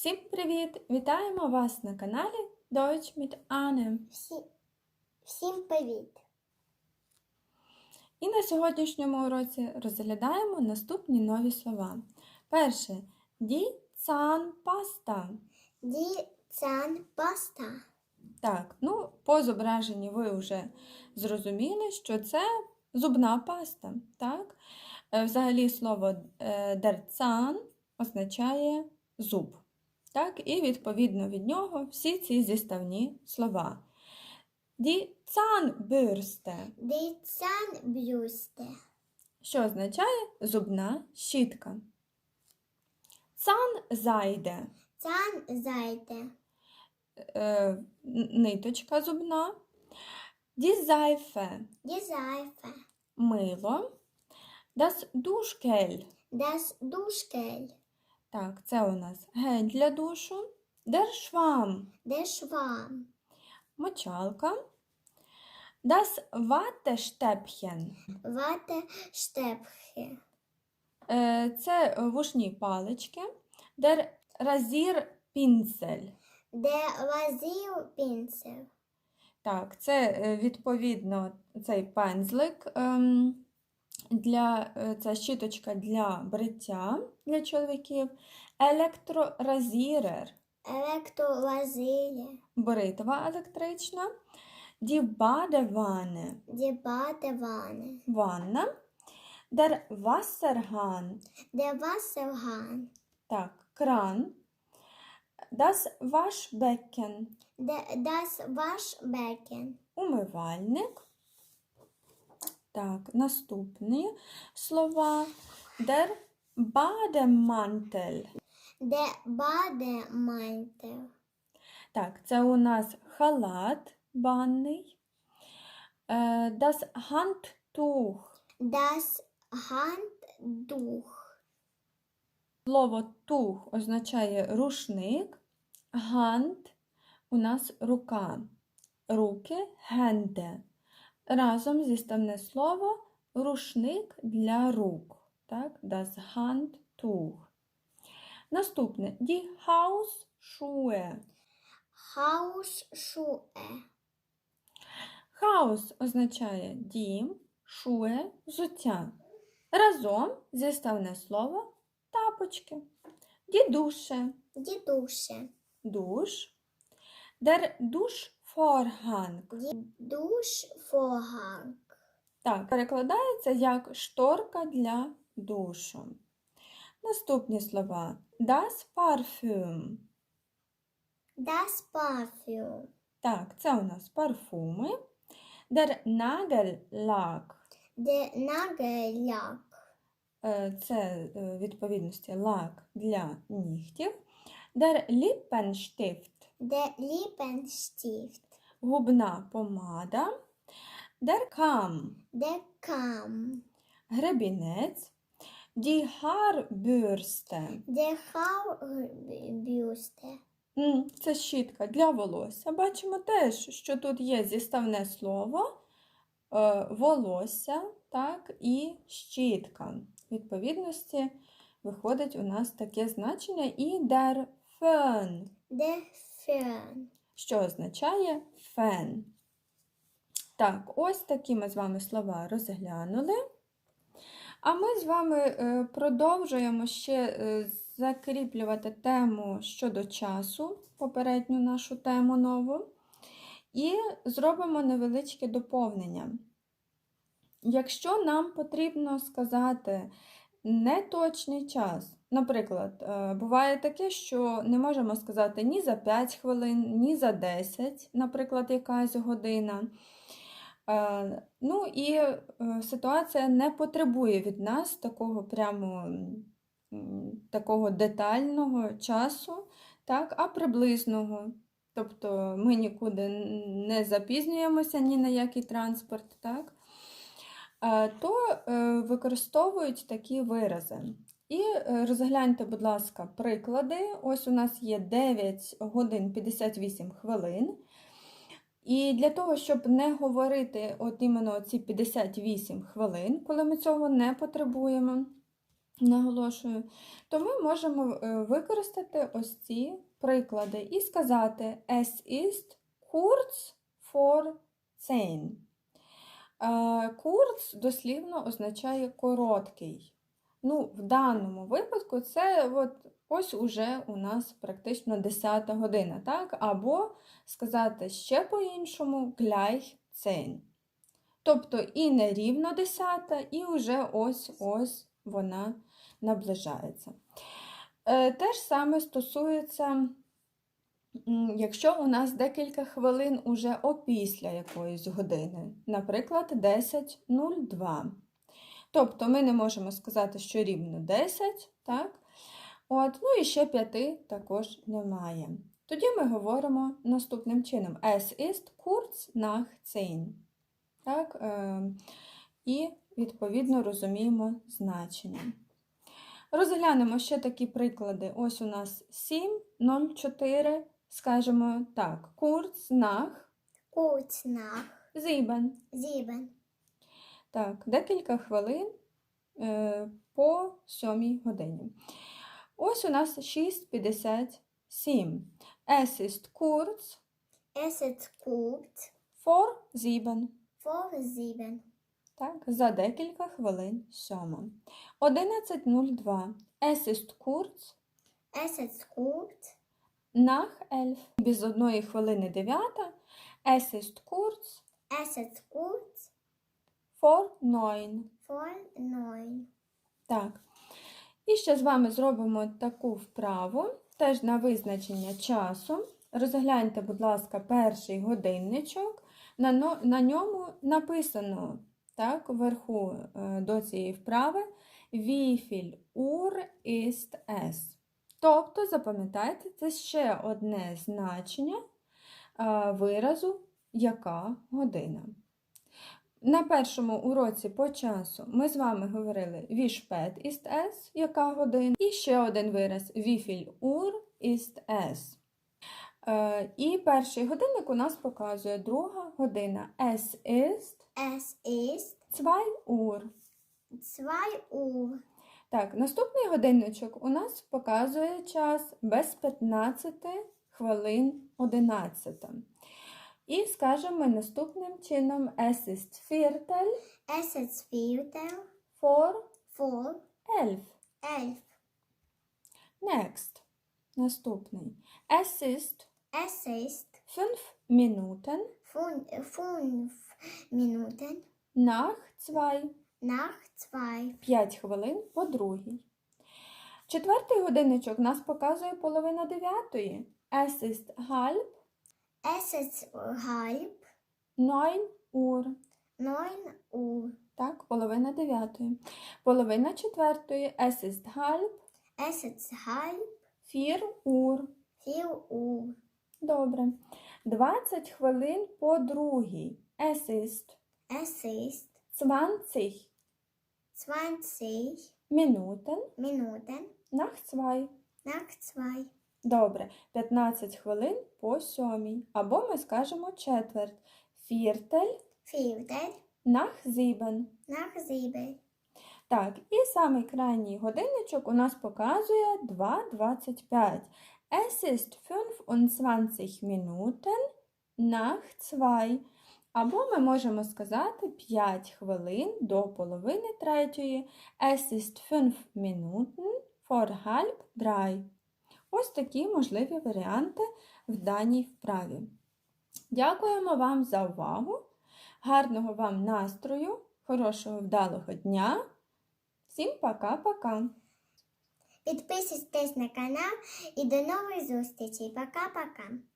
Всім привіт! Вітаємо вас на каналі Deutsch mit Anne. Всі... Всім привіт! І на сьогоднішньому уроці розглядаємо наступні нові слова. Перше. Ді цан паста. Так, ну, по зображенні ви вже зрозуміли, що це зубна паста. Так? Е, Взагалі слово е, Zahn означає зуб. Так? І відповідно від нього всі ці зіставні слова. Die Zahnbürste, Ді санбюсте, що означає зубна щітка. Zahnseide Цан зайде. е, ниточка зубна. Die Seife Ді зайфе. мило. Das Duschgel. Дас душкель. Так, це у нас гель для душу. Der Schwamm Де швам. мочалка. Das Wattestäbchen. Вате штепхи. Е, Це вушні палички. Der Rasierpinsel. Де лазів пінцев. Так, це е, відповідно цей пензлик. ем, Для, це щіточка для бриття для чоловіків. Електроразірер. Електролазилі. бритва електрична, die Badewanne – Ді бате ванна, der Wasserhahn Де васевган. – так, кран, das Waschbecken ваш бекен. – умивальник. Так, наступні слова der Bademantel. Баде мантел. Так, це у нас халат банний, das Handtuch Das Handtuch. Слово тух означає рушник, гант у нас рука, руки генде. Разом зіставне слово рушник для рук. Так? Das Handtuch. Наступне die Hausschuhe. Hausschuhe. Хаус означає дім, шуе взуття. Разом зіставне слово тапочки. Дідуше. Die Dusche. душ. Duschvorhang. Die Duschvorhang. Так, перекладається як шторка для душу. Наступні слова. Das Parfüm. Das Parfüm. Так, це у нас парфуми. Der Nagellack. Der Nagellack. Е, Це е, відповідності лак для нігтів. Der Lippenstift. Der Lippenstift. Губна помада. Der Kamm. Der Kamm. Гребінець. Die Haarbürste. Der Haarbürste. М, Це щітка для волосся. Бачимо теж, що тут є зіставне слово е, волосся, так, і щітка. Відповідності виходить у нас таке значення і der Föhn, Der Föhn. що означає фен. Так, ось такі ми з вами слова розглянули. А ми з вами е, продовжуємо ще е, закріплювати тему щодо часу, попередню нашу тему нову, і зробимо невеличке доповнення. Якщо нам потрібно сказати неточний час, наприклад, е, буває таке, що не можемо сказати ні за 5 хвилин, ні за 10, наприклад, якась година. Е, Ну і е, ситуація не потребує від нас такого прямо такого детального часу, так, а приблизного. Тобто ми нікуди не запізнюємося ні на який транспорт, так? То використовують такі вирази. І е, розгляньте, будь ласка, приклади. Ось у нас є 9 годин 58 хвилин. І для того, щоб не говорити от іменно ці 58 хвилин, коли ми цього не потребуємо, наголошую, то ми можемо е, використати ось ці приклади і сказати Es ist kurz vor zehn. Е, Курц дослівно означає короткий. Ну, в даному випадку це от ось уже у нас практично 10 година, так? Або сказати ще по-іншому gleich 10. Тобто і не рівно 10, і вже ось ось вона наближається. Е, Те ж саме стосується, якщо у нас декілька хвилин уже опісля якоїсь години, наприклад, 10.02. Тобто ми не можемо сказати, що рівно 10, так? От, ну і ще 5 також немає. Тоді ми говоримо наступним чином: Es ist kurz nach 10. Так? Е, і, відповідно, розуміємо значення. Розглянемо ще такі приклади. Ось у нас 7.04. Скажемо так: Kurz nach Kurz nach sieben. sieben. Так, декілька хвилин е, по 7 годині. Ось у нас 6.57. Es ist kurz Es ist kurz vor sieben. vor sieben. Так, за декілька хвилин сьома. 11.02. Es ist kurz Es ist kurz nach elf. Без одної хвилини дев'ята. Es ist kurz Es ist kurz vor neun. vor neun. Так. І ще з вами зробимо таку вправу, теж на визначення часу. Розгляньте, будь ласка, перший годинничок. На, на ньому написано так, вверху е, до цієї вправи viel Uhr ist es? Тобто, запам'ятайте, це ще одне значення е, виразу яка година. На першому уроці по часу ми з вами говорили wie spät ist es, яка година, і ще один вираз wie viel Uhr ist es. І перший годинник у нас показує друга година. Es ist Es ist 2 Uhr. 2 Uhr. Так, наступний годинничок у нас показує час без 15 хвилин 11. І скажемо ми наступним чином Es ist Viertel Es ist Viertel vor vor 11. 11. Next. Наступний. Es ist Es ist 5 Minuten fün- fünf Minuten nach 2. nach 2. 5 хвилин по другій. Четвертий годинничок нас показує половина дев'ятої. Es ist halb Es ist halb 9 Uhr. 9 Uhr. Так, половина дев'ятої. Половина четвертої. Es ist halb Es ist halb 4 Uhr. 4 Uhr. Добре. 20 хвилин по другій. Es ist Es ist 20 20 Minuten Minuten nach 2. nach 2. Добре, 15 хвилин по сьомій. Або ми скажемо четверть. Viertel Viertel nach 7. Так, і самий крайній годинничок у нас показує 2.25. Es ist 25 Minuten nach 2. Або ми можемо сказати 5 хвилин до половини третьої. Es ist 5 Minuten vor halb drei. Ось такі можливі варіанти в даній вправі. Дякуємо вам за увагу. Гарного вам настрою, хорошого вдалого дня. Всім пока-пока! Підписуйтесь на канал і до нових зустрічей. Пока-пока.